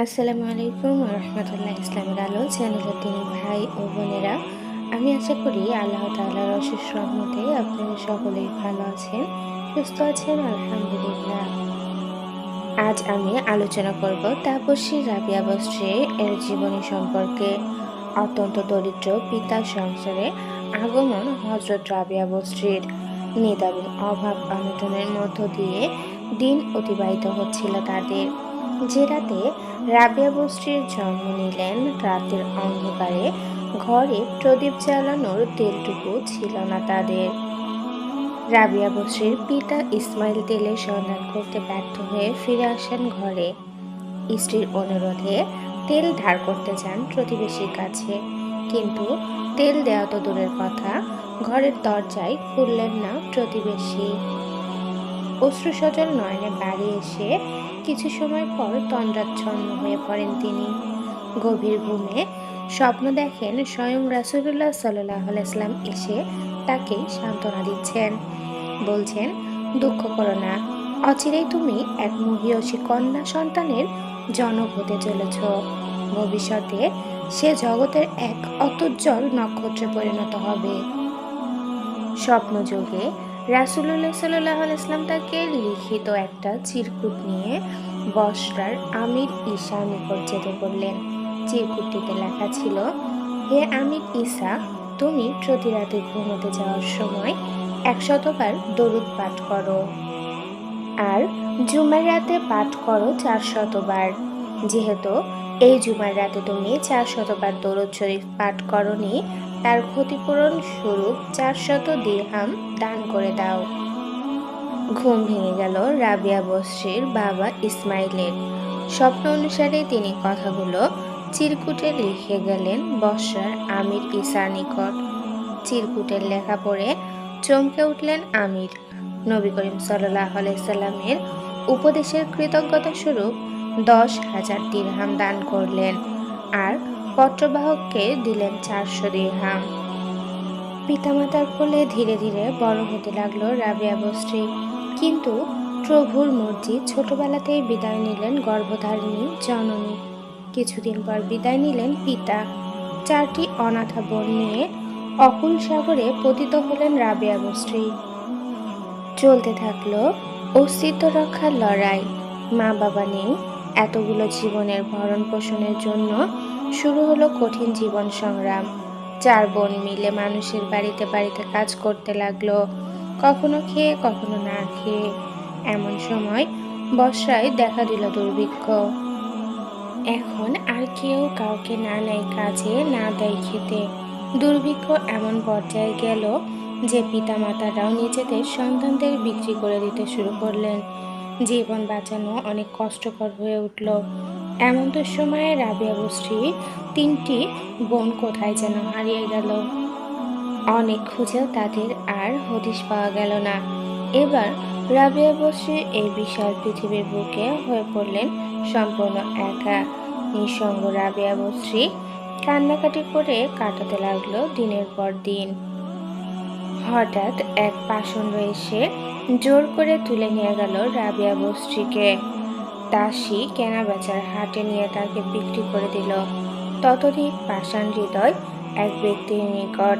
আসসালামু আলাইকুম রহমতুল্লাহ ইসলামের আলো চ্যানেলের তিনি ভাই ও বোনেরা। আমি আশা করি আল্লাহ তাআলার অশেষ রহমতে আপনারা সকলেই ভালো আছেন, সুস্থ আছেন, আলহামদুলিল্লাহ। আজ আমি আলোচনা করব তাপসী রাবিয়া বস্ত্রী এর জীবনী সম্পর্কে। অত্যন্ত দরিদ্র পিতার সংসারে আগমন হজরত রাবিয়া বস্ত্রীর নিদারুণ অভাব অনটনের মধ্য দিয়ে দিন অতিবাহিত হচ্ছিল তাদের। যে রাতে রাবিয়া বস্ত্রীর জন্ম নিলেন, রাতের অন্ধকারে ঘরে প্রদীপ জ্বালানোর তেলটুকু ছিল না তাদের। রাবিয়া বস্রীর পিতা ইসমাইল তেলের সন্ধান করতে ব্যর্থ হয়ে ফিরে আসেন ঘরে। স্ত্রীর অনুরোধে তেল ধার করতে যান প্রতিবেশীর কাছে। কিন্তু তেল দেওয়া তো দূরের কথা, ঘরের দরজায় খুললেন না প্রতিবেশী। অশ্রুসজল নয়নে বাড়ি এসে কিছু সময় পর তন্দ্রাচ্ছন্ন হয়ে পড়েন তিনি। গভীর ঘুমে স্বপ্ন দেখেন স্বয়ং রাসুলুল্লাহ সাল্লাহ আলাইসলাম এসে তাকে সান্ত্বনা দিচ্ছেন। বলছেন, দুঃখ করো না, অচিরেই তুমি এক মহিয়সী কন্যা সন্তানের জনক হতে চলেছ। ভবিষ্যতে সে জগতের এক অতজ্জ্বল নক্ষত্রে পরিণত হবে। স্বপ্নযোগে রাসুল্লাহ সাল্লাহ ইসলাম তাকে লিখিত একটা চিরকুট নিয়ে বসরার আমির ঈশা নিকট যেতে বললেন। চিরকুটটিতে লেখা ছিল, হে আমির ঈশা, তুমি প্রতি রাতে ঘুমোতে যাওয়ার সময় একশতবার দরুদ পাঠ করো আর জুমার রাতে পাঠ করো চার শতবার যেহেতু এই জুমার রাতে তুমি চার শতবার দরুদ শরীফ পাঠ করনি তার ক্ষতিপূরণ স্বরূপ চারশত দিরহাম দান করে দাও। ঘুম ভেঙে গেল রাবিয়া বস্রির বাবা ইসমাইলের। স্বপ্ন অনুসারে তিনি কথাগুলো চিরকুটে লিখে গেলেন বর্ষার আমির ঈসার নিকট। চিরকুটের লেখা পড়ে চমকে উঠলেন আমির। নবী করিম সাল্লাহ সাল্লামের উপদেশের কৃতজ্ঞতা স্বরূপ দশ হাজার দিরহাম দান করলেন। আর পত্রবাহককে দিলেন চারশো দিরহাম। পিতামাতার কোলে ধীরে ধীরে বড় হতে লাগল রাবিয়া বস্ত্রী। কিন্তু প্রভুর মর্জি ছোটবেলাতেই বিদায় নিলেন গর্ভধারিণী জননী। কিছুদিন পর বিদায় নিলেন পিতা। চারটি অনাথা বোন নিয়ে অকুল সাগরে পতিত হলেন রাবিয়া বস্ত্রী। চলতে থাকল অস্তিত্ব রক্ষার লড়াই। মা বাবা নেই, এতগুলো জীবনের ভরণ পোষণের জন্য শুরু হলো কঠিন জীবন সংগ্রাম। চার বোন মিলে মানুষের বাড়িতে বাড়িতে কাজ করতে লাগল। কখনো খেয়ে, কখনো না খেয়ে। এমন সময় বর্ষায় দেখা দিল দুর্ভিক্ষ। এখন আর কেউ কাউকে না নেয় কাজে, না দেয় খেতে। দুর্ভিক্ষ এমন পর্যায়ে গেল যে পিতামাতারাও নিজেদের সন্তানদের বিক্রি করে দিতে শুরু করলেন। জীবন বাঁচানো অনেক কষ্টকর হয়ে উঠল। এমন তো সময়ে রাবিয়া বস্ত্রী তিনটি বোন কোথায় যেন হারিয়ে গেল। অনেক খুঁজেও তাদের আর হদিশ পাওয়া গেল না। এবার রাবিয়া বস্রী এই বিশাল পৃথিবীর বুকে হয়ে পড়লেন সম্পূর্ণ একা। নিঃসঙ্গ রাবিয়া বস্রী কান্নাকাটি করে কাটাতে লাগল দিনের পর দিন। হঠাৎ এক পাষণ্ড এসে জোর করে তুলে নিয়ে গেল রাবিয়া বস্ত্রীকে দাসী কেনা বেচার হাটে নিয়ে তাকে বিক্রি করে দিল। ততোধিক পাষাণ হৃদয় এক ব্যক্তির নিকট।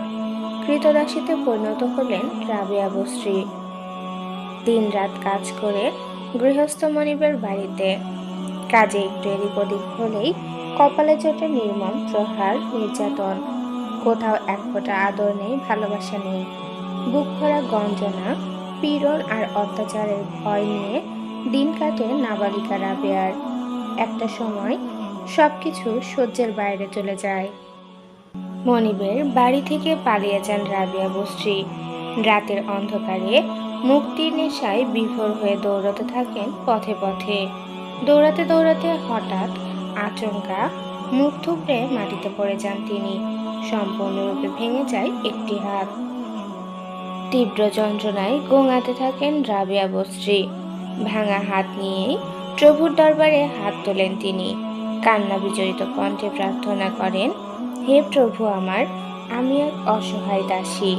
কৃতদাসীতে পরিণত হলেন রাবিয়া বস্ত্রী। দিন রাত কাজ করে গৃহস্থ মনিবের বাড়িতে। কাজে একটু এদিক ওদিক হলেই কপালে চটে নির্মম প্রহার, নির্যাতন। কোথাও এক ফোঁটা আদর নেই, ভালোবাসা নেই। বুক ভরা গঞ্জনা, পীড়ন আর অত্যাচারের ভয় নিয়ে দিন কাটে নাবালিকা রাবেয়ার। একটা সময় সব কিছু সহ্যের বাইরে চলে যায়। মনিবের বাড়ি থেকে পালিয়ে যান রাবিয়া বস্ত্রী। রাতের অন্ধকারে মুক্তির নেশায় বিভোর হয়ে দৌড়াতে থাকেন পথে পথে। দৌড়াতে দৌড়াতে হঠাৎ আচমকা মুখ থুবড়ে মাটিতে পড়ে যান তিনি। সম্পূর্ণরূপে ভেঙে যায় একটি হাত। তীব্র যন্ত্রণায় গোঙাতে থাকেন রাবিয়া বস্ত্রী। ভাঙা হাত নিয়েই প্রভুর দরবারে হাত তোলেন তিনি। কান্না বিজড়িত কণ্ঠে প্রার্থনা করেন, হে প্রভু আমার, আমি এক অসহায় দাসী।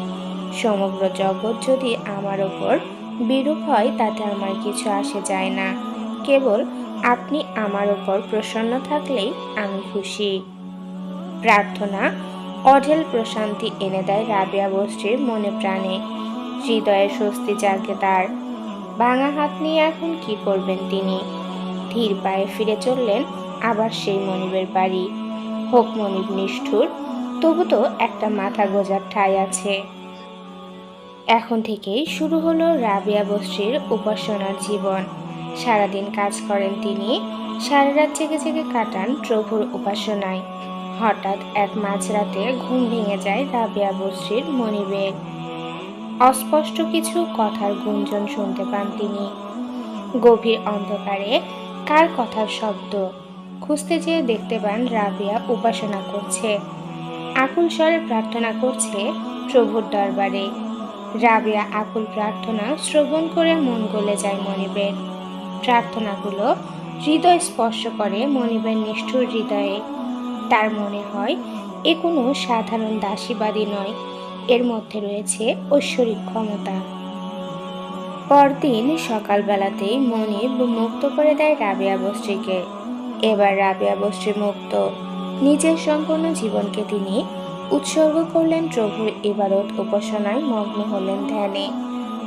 সমগ্র জগৎ যদি আমার ওপর বিরূপ হয়, তাতে আমার কিছু আসে যায় না। কেবল আপনি আমার ওপর প্রসন্ন থাকলেই আমি খুশি। প্রার্থনা, অঢেল প্রশান্তি এনে দেয় রাবিয়া বস্ত্রীর মনে প্রাণে। হৃদয়ে স্বস্তি জাগে তার। ভাঙা হাত নিয়ে এখন কি করবেন তিনি? ধীর পায়ে ফিরে চললেন আবার সেই মনিবের বাড়ি। হোক মনিব নিষ্ঠুর, তবু তো একটা মাথা গোজার ঠাঁই আছে। এখন থেকেই শুরু হলো রাবিয়া বস্ত্রীর উপাসনার জীবন। সারাদিন কাজ করেন তিনি, সারা রাত জেগে জেগে কাটান প্রভুর উপাসনায়। হঠাৎ এক মাঝরাতে ঘুম ভেঙে যায় রাবিয়া বস্ত্রীর মনিবের। অস্পষ্ট কিছু কথার গুঞ্জন শুনতে পান তিনি। গভীর অন্ধকারে কার কথার শব্দ? খুঁজতে যেয়ে দেখতে পান রাবিয়া উপাসনা করছে। আকুল স্বরে প্রার্থনা করছে প্রভুর দরবারে। রাবিয়া আকুল প্রার্থনা শ্রবণ করে মন গলে যায় মনিবের। প্রার্থনাগুলো হৃদয় স্পর্শ করে মনিবের নিষ্ঠুর হৃদয়ে। তার মনে হয় এ কোনো সাধারণ দাসীবাদী নয়। এর মধ্যে রয়েছে ঐশ্বরিক ক্ষমতা। পরদিন সকালবেলাতেই মনিব মুক্ত করে দেয় রাবিয়া বস্ত্রীকে। এবার রাবিয়া বস্ত্রী মুক্ত। নিজের সম্পূর্ণ জীবনকে তিনি উৎসর্গ করলেন প্রভুর ইবাদত উপাসনায় মগ্ন হলেন ধ্যানে।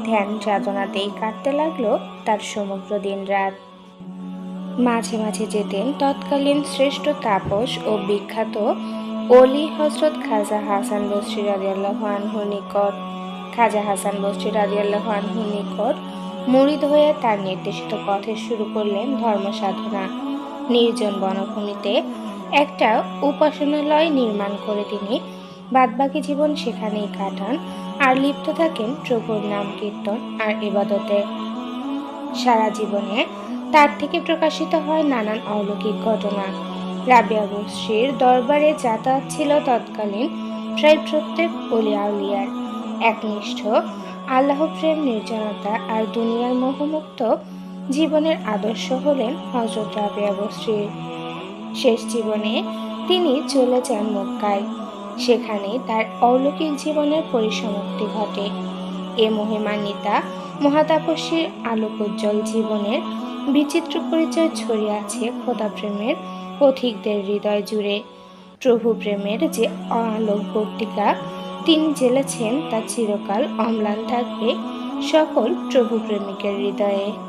ধ্যান সাধনাতেই কাটতে লাগল তার সমগ্র দিন রাত মাঝে মাঝে যেতেন তৎকালীন শ্রেষ্ঠ তাপস ও বিখ্যাত অলি হজরত খাজা হাসান বস্রি রাজিয়াল্লাহ আনহুর নিকট, খাজা হাসান বস্রি রাজিয়াল্লাহ আনহুর নিকট মুড়িদ হয়ে তার নির্দেশিত পথে শুরু করলেন ধর্ম সাধনা। নির্জন বনভূমিতে একটা উপাসনালয় নির্মাণ করে তিনি বাদবাকি জীবন সেখানেই কাটান আর লিপ্ত থাকেন প্রভুর নাম কীর্তন আর ইবাদতে। সারা জীবনে তার থেকে প্রকাশিত হয় নানান অলৌকিক ঘটনা। রাবিয়া বস্রীর দরবারে যাতায়াত ছিল তৎকালীন প্রায় প্রত্যেক অলিয়াউলিয়ার একনিষ্ঠ আল্লাহ প্রেম নির্জনতা আর দুনিয়ার মোহমুক্ত জীবনের আদর্শ হলেন হজরত রাবিয়া বস্রীর শেষ জীবনে তিনি চলে যান মক্কায়। সেখানে তার অলৌকিক জীবনের পরিসমাপ্তি ঘটে। এ মহিমান্বিতা মহাতাপস্যের আলোকোজ্জ্বল জীবনের বিচিত্র পরিচয় ছড়িয়ে আছে খোদা প্রেমের পথিকদের হৃদয় জুড়ে। প্রভু প্রেমের যে আলোক পত্রিকা, তিনি জেলেছেন তা চিরকাল অম্লান থাকবে সকল প্রভু প্রেমিকের হৃদয়ে।